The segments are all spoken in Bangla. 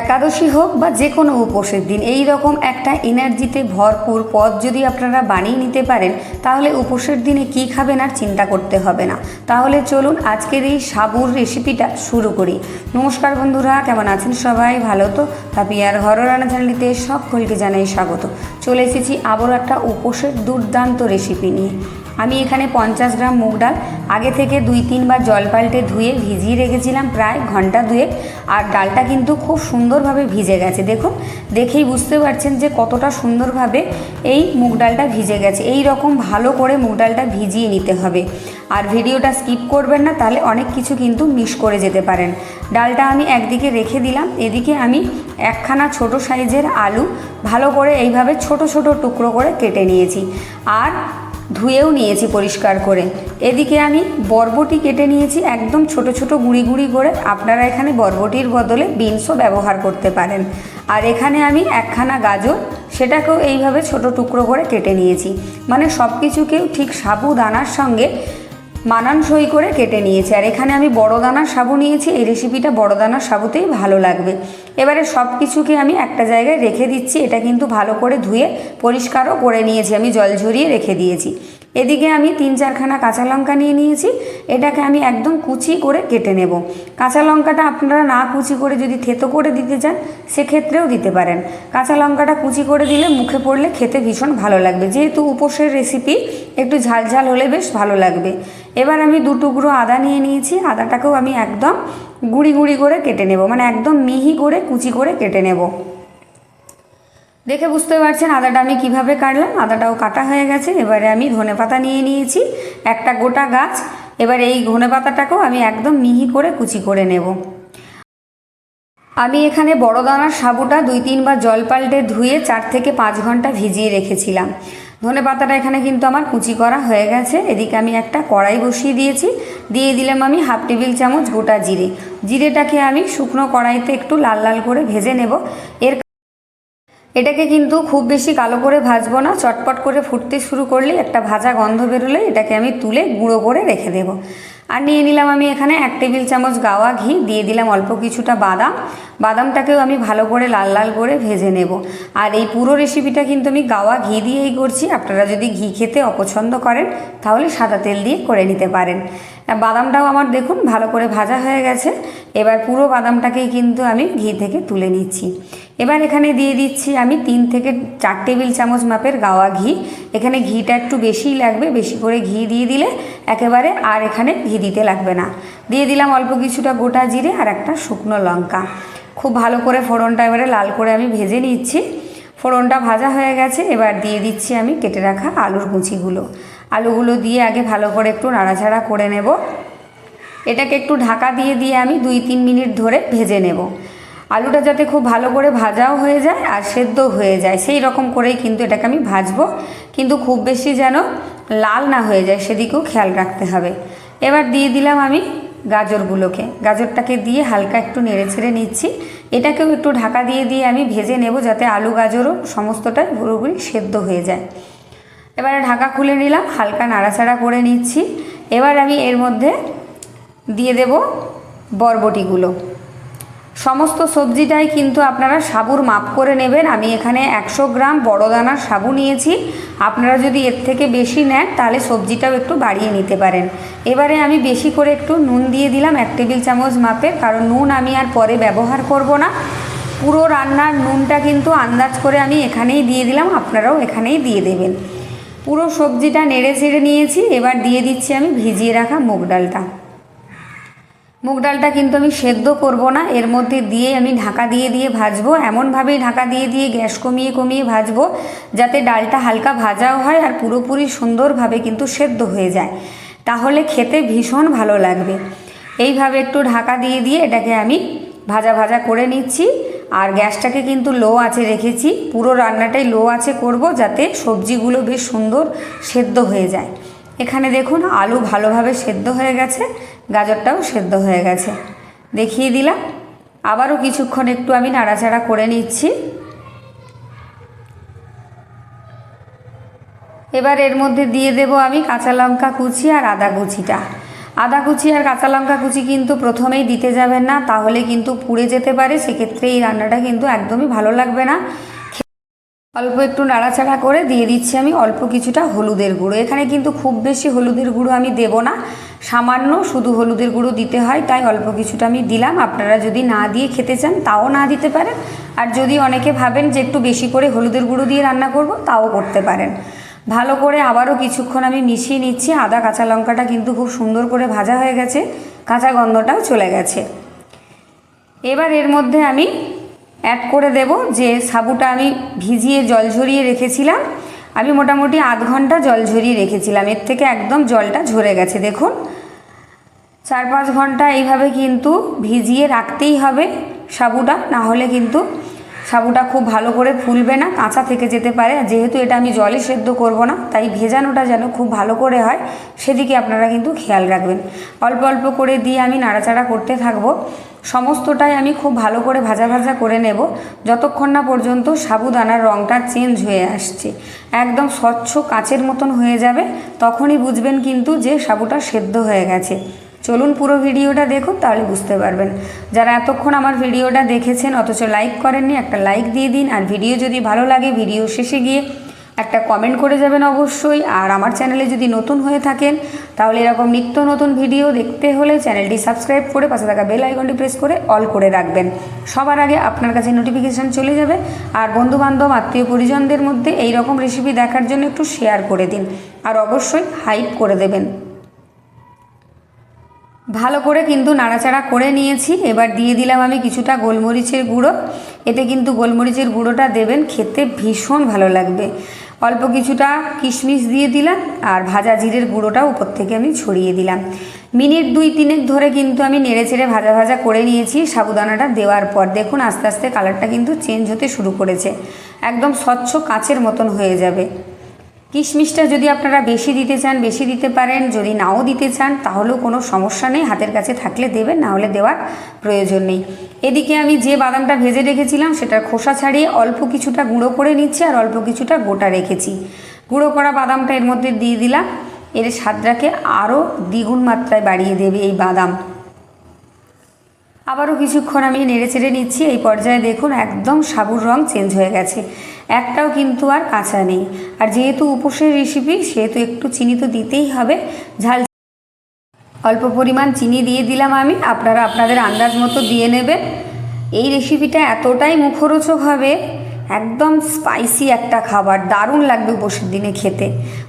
একাদশী হোক বা যে কোনো উপোসের দিন, এই রকম একটা এনার্জিতে ভরপুর পদ যদি আপনারা বানিয়ে নিতে পারেন, তাহলে উপোসের দিনে কি খাবেন আর চিন্তা করতে হবে না। তাহলে চলুন আজকের এই সাবুর রেসিপিটা শুরু করি। নমস্কার বন্ধুরা, কেমন আছেন সবাই? ভালো তো? তাপিয়ার ঘর রান্না চ্যানেলটিতে সকলকে জানাই স্বাগত। চলে এসেছি আবারও একটা উপোসের দুর্দান্ত রেসিপি নিয়ে। আমি এখানে পঞ্চাশ গ্রাম মুগ ডাল। আগে থেকে দুই, তিনবার জল পাল্টে ধুয়ে ভিজিয়ে রেখেছিলাম প্রায় ঘণ্টা দুয়েক। আর ডালটা কিন্তু খুব সুন্দরভাবে ভিজে গেছে। দেখুন, দেখেই বুঝতে পারছেন যে কতটা সুন্দরভাবে এই মুগ ডালটা ভিজে গেছে। এই রকম ভালো করে মুগ ডালটা ভিজিয়ে নিতে হবে। আর ভিডিওটা স্কিপ করবেন না, তাহলে অনেক কিছু কিন্তু মিস করে যেতে পারেন। ডালটা আমি একদিকে রেখে দিলাম। এদিকে আমি একখানা ছোট সাইজের আলু ভালো করে এইভাবে ছোট ছোট টুকরো করে কেটে নিয়েছি। আর ধুয়েও নিয়েছি পরিষ্কার করে। এদিকে আমি বরবটি কেটে নিয়েছি একদম ছোট ছোট গুঁড়ি গুঁড়ি করে। আপনারা এখানে বরবটির বদলে বিনসও ব্যবহার করতে পারেন। আর এখানে আমি একখানা গাজর, সেটাকেও এইভাবে ছোট টুকরো করে কেটে নিয়েছি। মানে সব কিছুকেও ঠিক সাবুদানার সঙ্গে মানানসই করে কেটে নিয়েছি। আর এখানে আমি বড় দানার সাবু নিয়েছি। এই রেসিপিটা বড় দানার সাবুতেই ভালো লাগবে। এবারে সব কিছুকে আমি একটা জায়গায় রেখে দিচ্ছি। এটা কিন্তু ভালো করে ধুয়ে পরিষ্কারও করে নিয়েছি। আমি জল ঝরিয়ে রেখে দিয়েছি। এদিকে আমি তিন চারখানা কাঁচা লঙ্কা নিয়ে নিয়েছি। এটাকে আমি একদম কুচি করে কেটে নেব। কাঁচা লঙ্কাটা আপনারা না কুচি করে যদি থেতো করে দিতে চান, সেক্ষেত্রেও দিতে পারেন। কাঁচা লঙ্কাটা কুচি করে দিলে মুখে পড়লে খেতে ভীষণ ভালো লাগবে। যেহেতু উপোসের রেসিপি একটু ঝাল ঝাল হলে বেশ ভালো লাগবে। এবার আমি দু টুকরো আদা নিয়ে নিয়েছি, আদাটাকেও আমি একদম গুঁড়ি গুঁড়ি করে কেটে নেব মানে একদম মিহি করে, কুচি করে কেটে নেব। দেখে বুঝতে পারছেন আদাটা আমি কীভাবে কাটলাম? আদাটাও কাটা হয়ে গেছে, এবারে আমি ধনে পাতা নিয়ে নিয়েছি, একটা গোটা গাছ। এবার এই ধনে পাতাটাকেও আমি একদম মিহি করে, কুচি করে নেব। আমি এখানে বড় দানার সাবুটা দুই তিনবার জল পাল্টে ধুয়ে চার থেকে পাঁচ ঘণ্টা ভিজিয়ে রেখেছিলাম। ধনে পাতাটা এখানে কিন্তু আমার কুচি করা হয়ে গেছে। এদিকে আমি একটা কড়াই বসিয়ে দিয়েছি। দিয়ে দিলাম আমি হাফ টেবিল চামচ গোটা জিরে। জিরেটাকে আমি শুকনো কড়াইতে একটু লাল লাল করে ভেজে নেব। এর এটাকে কিন্তু খুব বেশি কালো করে ভাজবো না। চটপট করে ফুটতে শুরু করলে একটা ভাজা গন্ধ বেরোলে এটাকে আমি তুলে গুঁড়ো করে রেখে দেব। আর নিয়ে নিলাম আমি এখানে এক টেবিল চামচ গাওয়া ঘি, দিয়ে দিলাম অল্প কিছুটা বাদাম। বাদামটাকেও আমি ভালো করে লাল লাল করে ভেজে নেব। আর এই পুরো রেসিপিটা কিন্তু আমি গাওয়া ঘি দিয়েই করছি। আপনারা যদি ঘি খেতে অপছন্দ করেন, তাহলে সাদা তেল দিয়ে করে নিতে পারেন। বাদামটাও আমার দেখুন ভালো করে ভাজা হয়ে গেছে। এবার পুরো বাদামটাকেই কিন্তু আমি ঘি থেকে তুলে নিচ্ছি। এবার এখানে দিয়ে দিচ্ছি আমি তিন থেকে চার টেবিল চামচ মাপের গাওয়া ঘি। এখানে ঘিটা একটু বেশিই লাগবে, বেশি করে ঘি দিয়ে দিলে একেবারে আর এখানে ঘি দিতে লাগবে না। দিয়ে দিলাম অল্প কিছুটা গোটা জিরে আর একটা শুকনো লঙ্কা। খুব ভালো করে ফোড়নটা এবারে লাল করে আমি ভেজে নিচ্ছি। ফোড়নটা ভাজা হয়ে গেছে, এবার দিয়ে দিচ্ছি আমি কেটে রাখা আলুর কুচিগুলো। আলুগুলো দিয়ে আগে ভালো করে একটু নাড়াচাড়া করে নেব। এটাকে একটু ঢাকা দিয়ে দিয়ে আমি দুই, তিন মিনিট ধরে ভেজে নেব। আলুটা যাতে খুব ভালো করে ভাজাও হয়ে যায় আর সেদ্ধ হয়ে যায়, সেই রকম করেই কিন্তু এটাকে আমি ভাজবো। কিন্তু খুব বেশি যেন লাল না হয়ে যায়, সেদিকেও খেয়াল রাখতে হবে। এবার দিয়ে দিলাম আমি গাজরগুলোকে। গাজরটাকে দিয়ে হালকা একটু নেড়ে ছেড়ে নিচ্ছি। এটাকেও একটু ঢাকা দিয়ে দিয়ে আমি ভেজে নেব যাতে আলু, গাজরও সমস্তটাই পুরোপুরি সেদ্ধ হয়ে যায়। এবারে ঢাকা খুলে নিলাম, হালকা নাড়াচাড়া করে নিচ্ছি। এবার আমি এর মধ্যে দিয়ে দেব বরবটিগুলো। সমস্ত সবজিটাই কিন্তু আপনারা সাবুর মাপ করে নেবেন। আমি এখানে একশো গ্রাম বড় দানার সাবু নিয়েছি। আপনারা যদি এর থেকে বেশি নেন, তাহলে সবজিটাও একটু বাড়িয়ে নিতে পারেন। এবারে আমি বেশি করে একটু নুন দিয়ে দিলাম, এক টেবিল চামচ মাপে কারণ নুন আমি আর পরে ব্যবহার করব না। পুরো রান্নার নুনটা কিন্তু আন্দাজ করে আমি এখানেই দিয়ে দিলাম, আপনারাও এখানেই দিয়ে দেবেন। পুরো সবজিটা নেড়ে ছেড়ে নিয়েছি, এবার দিয়ে দিচ্ছি আমি ভিজিয়ে রাখা মুগ ডালটা। মুগ ডালটা কিন্তু আমি সেদ্ধ করব না, এর মধ্যে দিয়ে আমি ঢাকা দিয়ে দিয়ে ভাজবো, এমনভাবেই ঢাকা দিয়ে দিয়ে গ্যাস কমিয়ে কমিয়ে ভাজবো, যাতে ডালটা হালকা ভাজাও হয় আর পুরোপুরি সুন্দরভাবে কিন্তু সেদ্ধ হয়ে যায়। তাহলে খেতে ভীষণ ভালো লাগবে। এইভাবে একটু ঢাকা দিয়ে দিয়ে এটাকে আমি ভাজা ভাজা করে নিচ্ছি। আর গ্যাসটাকে কিন্তু লো আছে রেখেছি। পুরো রান্নাটাই লো আছে করব যাতে সবজিগুলো বেশ সুন্দর সেদ্ধ হয়ে যায়। এখানে দেখুন, আলু ভালোভাবে সেদ্ধ হয়ে গেছে, গাজরটাও সেদ্ধ হয়ে গেছে। দেখিয়ে দিলাম। আবারও কিছুক্ষণ একটু আমি নাড়াচাড়া করে নিচ্ছি। এবার এর মধ্যে দিয়ে দেব আমি কাঁচা লঙ্কা কুচি আর আদা কুচিটা। আদা কুচি আর কাঁচা লঙ্কা কুচি কিন্তু প্রথমেই দিতে যাবেন না, তাহলে কিন্তু পুড়ে যেতে পারে, সেক্ষেত্রে এই রান্নাটা কিন্তু একদমই ভালো লাগবে না। অল্প একটু নাড়াচাড়া করে দিয়ে দিচ্ছি আমি অল্প কিছুটা হলুদের গুঁড়ো। এখানে কিন্তু খুব বেশি হলুদের গুঁড়ো আমি দেব না, সামান্য শুধু হলুদের গুঁড়ো দিতে হয়, তাই অল্প কিছুটা আমি দিলাম। আপনারা যদি না দিয়ে খেতে চান, তাও না দিতে পারেন। আর যদি অনেকে ভাবেন যে একটু বেশি করে হলুদের গুঁড়ো দিয়ে রান্না করব, তাও করতে পারেন। ভালো করে আবারও কিছুক্ষণ আমি মিশিয়ে নিচ্ছি। আদা, কাঁচা লঙ্কাটা কিন্তু খুব সুন্দর করে ভাজা হয়ে গেছে। কাঁচা গন্ধটাও চলে গেছে। এবার এর মধ্যে আমি অ্যাড করে দেব যে সাবুটা আমি ভিজিয়ে জল ঝরিয়ে রেখেছিলাম। আমি মোটামুটি আধ ঘণ্টা জল ঝরিয়ে রেখেছিলাম। এর থেকে একদম জলটা ঝরে গেছে, দেখুন। চার পাঁচ ঘণ্টা এইভাবে কিন্তু ভিজিয়ে রাখতেই হবে সাবুটা, না হলে কিন্তু সাবুটা খুব ভালো করে ফুলবে না, কাঁচা থেকে যেতে পারে। যেহেতু এটা আমি জলে সেদ্ধ করব না, তাই ভেজানোটা যেন খুব ভালো করে হয়, সেদিকে আপনারা কিন্তু খেয়াল রাখবেন। অল্প অল্প করে দিয়ে আমি নাড়াচাড়া করতে থাকব। সমস্তটাই আমি খুব ভালো করে ভাজা ভাজা করে নেব। যতক্ষণ না পর্যন্ত সাবুদানার রঙটা চেঞ্জ হয়ে আসছে, একদম স্বচ্ছ কাচের মতন হয়ে যাবে, তখনই বুঝবেন কিন্তু যে সাবুটা সেদ্ধ হয়ে গেছে। চলুন পুরো ভিডিওটা দেখুন, তাহলে বুঝতে পারবেন। যারা এতক্ষণ আমার ভিডিওটা দেখেছেন, অথচ লাইক করেননি, একটা লাইক দিয়ে দিন। আর ভিডিও যদি ভালো লাগে, ভিডিও শেষে গিয়ে একটা কমেন্ট করে যাবেন অবশ্যই। আর আমার চ্যানেলে যদি নতুন হয়ে থাকেন, তাহলে এরকম নিত্য নতুন ভিডিও দেখতে হলে চ্যানেলটি সাবস্ক্রাইব করে পাশে থাকা বেল আইকনটি প্রেস করে অল করে রাখবেন। সবার আগে আপনার কাছে নোটিফিকেশান চলে যাবে। আর বন্ধুবান্ধব, আত্মীয় পরিজনদের মধ্যে এই রকম রেসিপি দেখার জন্য একটু শেয়ার করে দিন। আর অবশ্যই হাইপ করে দেবেন। ভালো করে কিন্তু নাড়াচাড়া করে নিয়েছি। এবার দিয়ে দিলাম আমি কিছুটা গোলমরিচের গুঁড়ো। এতে কিন্তু গোলমরিচের গুঁড়োটা দেবেন, খেতে ভীষণ ভালো লাগবে। অল্প কিছুটা কিশমিশ দিয়ে দিলাম আর ভাজা জিরের গুঁড়োটা উপর থেকে আমি ছড়িয়ে দিলাম। মিনিট দুই তিনেক ধরে কিন্তু আমি নেড়ে চেড়ে ভাজা ভাজা করে নিয়েছি সাবুদানাটা দেওয়ার পর। দেখুন আস্তে আস্তে কালারটা কিন্তু চেঞ্জ হতে শুরু করেছে। একদম স্বচ্ছ কাচের মতন হয়ে যাবে। কিশমিশটা যদি আপনারা বেশি দিতে চান, বেশি দিতে পারেন, যদি নাও দিতে চান, তাহলেও কোনো সমস্যা নেই। হাতের কাছে থাকলে দেবেন, না হলে দেওয়ার প্রয়োজন নেই। এদিকে আমি যে বাদামটা ভেজে রেখেছিলাম, সেটার খোসা ছাড়িয়ে অল্প কিছুটা গুঁড়ো করে নিচ্ছি আর অল্প কিছুটা গোটা রেখেছি। গুঁড়ো করা বাদামটা এর মধ্যে দিয়ে দিলাম। এর স্বাদটাকে আরও দ্বিগুণ মাত্রায় বাড়িয়ে দেবে এই বাদাম। আবারও কিছুক্ষণ আমি নেড়ে চেড়ে নিচ্ছি। এই পর্যায়ে দেখুন, একদম সাবুর রং চেঞ্জ হয়ে গেছে। একটাও কিন্তু আর কাঁচা নেই। আর যেহেতু উপোসের রেসিপি সেহেতু একটু চিনি তো দিতেই হবে। ঝাল অল্প পরিমাণ চিনি দিয়ে দিলাম আমি। আপনারা আপনাদের আন্দাজ মতো দিয়ে নেবেন। এই রেসিপিটা এতটাই মুখরোচক হবে একদম স্পাইসি একটা খাবার, দারুণ লাগবে উপোসের দিনে খেতে।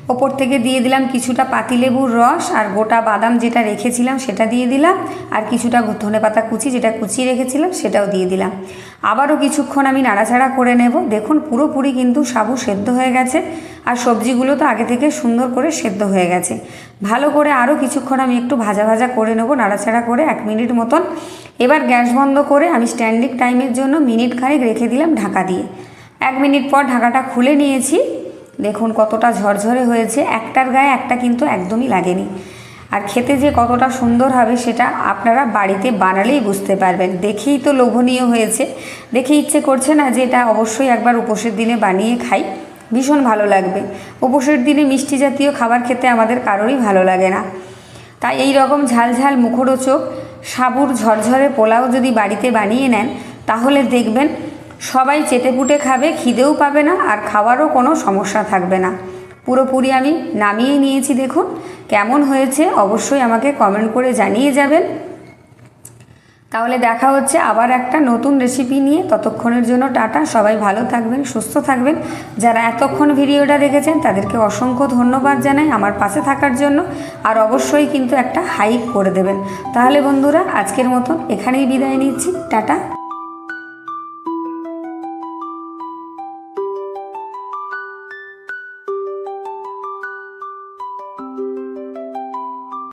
ওপর থেকে দিয়ে দিলাম কিছুটা পাতিলেবুর রস আর গোটা বাদাম যেটা রেখেছিলাম সেটা দিয়ে দিলাম, আর কিছুটা ধনে পাতা কুচি যেটা কুচিয়ে রেখেছিলাম সেটাও দিয়ে দিলাম। আবারও কিছুক্ষণ আমি নাড়াচাড়া করে নেব। দেখুন পুরোপুরি কিন্তু সাবু সেদ্ধ হয়ে গেছে, আর সবজিগুলো তো আগে থেকে সুন্দর করে সেদ্ধ হয়ে গেছে। ভালো করে আরও কিছুক্ষণ আমি একটু ভাজা ভাজা করে নেব, নাড়াচাড়া করে এক মিনিট মতন। এবার গ্যাস বন্ধ করে আমি স্ট্যান্ডিং টাইমের জন্য মিনিট খানেক রেখে দিলাম ঢাকা দিয়ে। এক মিনিট পর ঢাকাটা খুলে নিয়েছি। দেখুন কতটা ঝরঝরে হয়েছে, একটার গায়ে একটা কিন্তু একদমই লাগেনি। আর খেতে যে কতটা সুন্দর হবে সেটা আপনারা বাড়িতে বানালেই বুঝতে পারবেন। দেখেই তো লোভনীয় হয়েছে। দেখে ইচ্ছে করছে না যে এটা অবশ্যই একবার উপোসের দিনে বানিয়ে খাই। ভীষণ ভালো লাগবে। উপোসের দিনে মিষ্টি জাতীয় খাবার খেতে আমাদের কারোরই ভালো লাগে না। তাই এই রকম ঝাল ঝাল মুখরোচক, সাবুর ঝরঝরে পোলাও যদি বাড়িতে বানিয়ে নেন, তাহলে দেখবেন সবাই চেটেপুটে খাবে, খিদেও পাবে না আর খাওয়ারও কোনো সমস্যা থাকবে না। পুরোপুরি আমি নামিয়ে নিয়েছি দেখুন। কেমন হয়েছে অবশ্যই আমাকে কমেন্ট করে জানিয়ে যাবেন। তাহলে দেখা হচ্ছে আবার একটা নতুন রেসিপি নিয়ে। ততক্ষণের জন্য টাটা, সবাই ভালো থাকবেন, সুস্থ থাকবেন। যারা এতক্ষণ ভিডিওটা দেখেছেন, তাদেরকে অসংখ্য ধন্যবাদ জানাই আমার পাশে থাকার জন্য। আর অবশ্যই কিন্তু একটা হাইক করে দেবেন। তাহলে বন্ধুরা, আজকের মতন এখানেই বিদায় নিচ্ছি। টাটা।